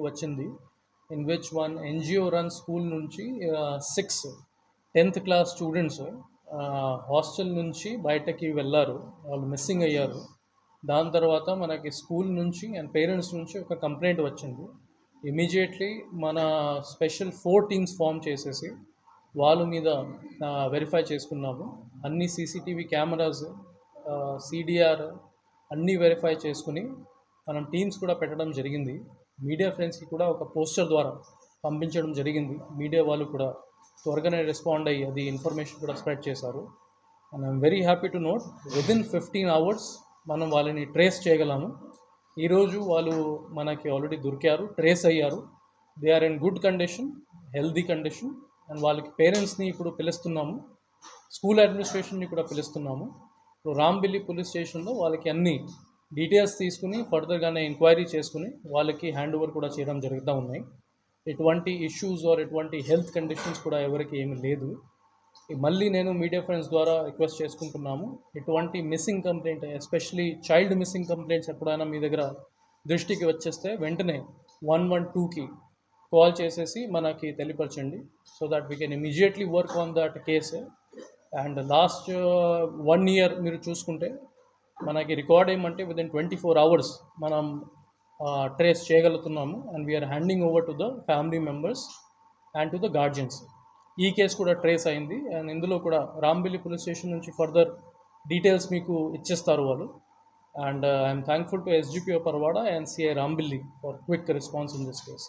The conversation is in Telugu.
వచ్చింది. In which one NGO run school నుంచి six tenth class students hostel నుంచి బయటకి వెళ్ళారు. వాళ్ళు మిస్సింగ్ అయ్యారు. దాని తర్వాత మనకి స్కూల్ నుంచి అండ్ పేరెంట్స్ నుంచి ఒక కంప్లైంట్ వచ్చింది. ఇమీడియట్లీ మన స్పెషల్ ఫోర్ టీమ్స్ ఫామ్ చేసేసి వాళ్ళ మీద వెరిఫై చేసుకున్నాము. అన్ని సీసీటీవీ కెమెరాస్ సిడిఆర్ అన్నీ వెరిఫై చేసుకుని మనం టీమ్స్ కూడా పెట్టడం జరిగింది. మీడియా ఫ్రెండ్స్కి కూడా ఒక పోస్టర్ ద్వారా పంపించడం జరిగింది. మీడియా వాళ్ళు కూడా త్వరగానే రెస్పాండ్ అయ్యి అది ఇన్ఫర్మేషన్ కూడా స్ప్రెడ్ చేశారు. And I'm very happy to note within fifteen hours మనం వాళ్ళని ట్రేస్ చేయగలము. ఈరోజు వాళ్ళు మనకి ఆల్రెడీ దొరికారు ట్రేస్ అయ్యారు. They are in good condition healthy condition and వాళ్ళకి పేరెంట్స్ని ఇప్పుడు పిలుస్తున్నాము. స్కూల్ అడ్మినిస్ట్రేషన్ని కూడా పిలుస్తున్నాము. ఇప్పుడు రాంబిల్లి పోలీస్ స్టేషన్లో వాళ్ళకి అన్ని డీటెయిల్స్ తీసుకుని ఫర్దర్గానే ఎంక్వైరీ చేసుకుని వాళ్ళకి హ్యాండ్ ఓవర్ కూడా చేయడం జరుగుతూ ఉన్నాయి. ఎటువంటి ఇష్యూస్ ఆర్ ఎటువంటి హెల్త్ కండిషన్స్ కూడా ఎవరికి ఏమి లేదు. మళ్ళీ నేను మీడియా ఫ్రెండ్స్ ద్వారా రిక్వెస్ట్ చేసుకుంటున్నాము. ఎటువంటి missing complaint especially child missing complaints ఎప్పుడైనా మీ దగ్గర దృష్టికి వచ్చేస్తే వెంటనే వన్ వన్ టూకి కాల్ చేసేసి మనకి తెలియపరచండి. So that we can immediately work on that case and last uh, one year మీరు చూసుకుంటే మనకి రికార్డ్ ఏమంటే విదిన్ ట్వంటీ ఫోర్ అవర్స్ మనం trace చేయగలుగుతున్నాము. And we're handing over to the family members and to the guardians ఈ కేసు కూడా ట్రేస్ అయింది. అండ్ ఇందులో కూడా రాంబిల్లి పోలీస్ స్టేషన్ నుంచి ఫర్దర్ డీటెయిల్స్ మీకు ఇచ్చేస్తారు వాళ్ళు. And I'm thankful to SGPO Parwada and CI Rambilli for quick response in this case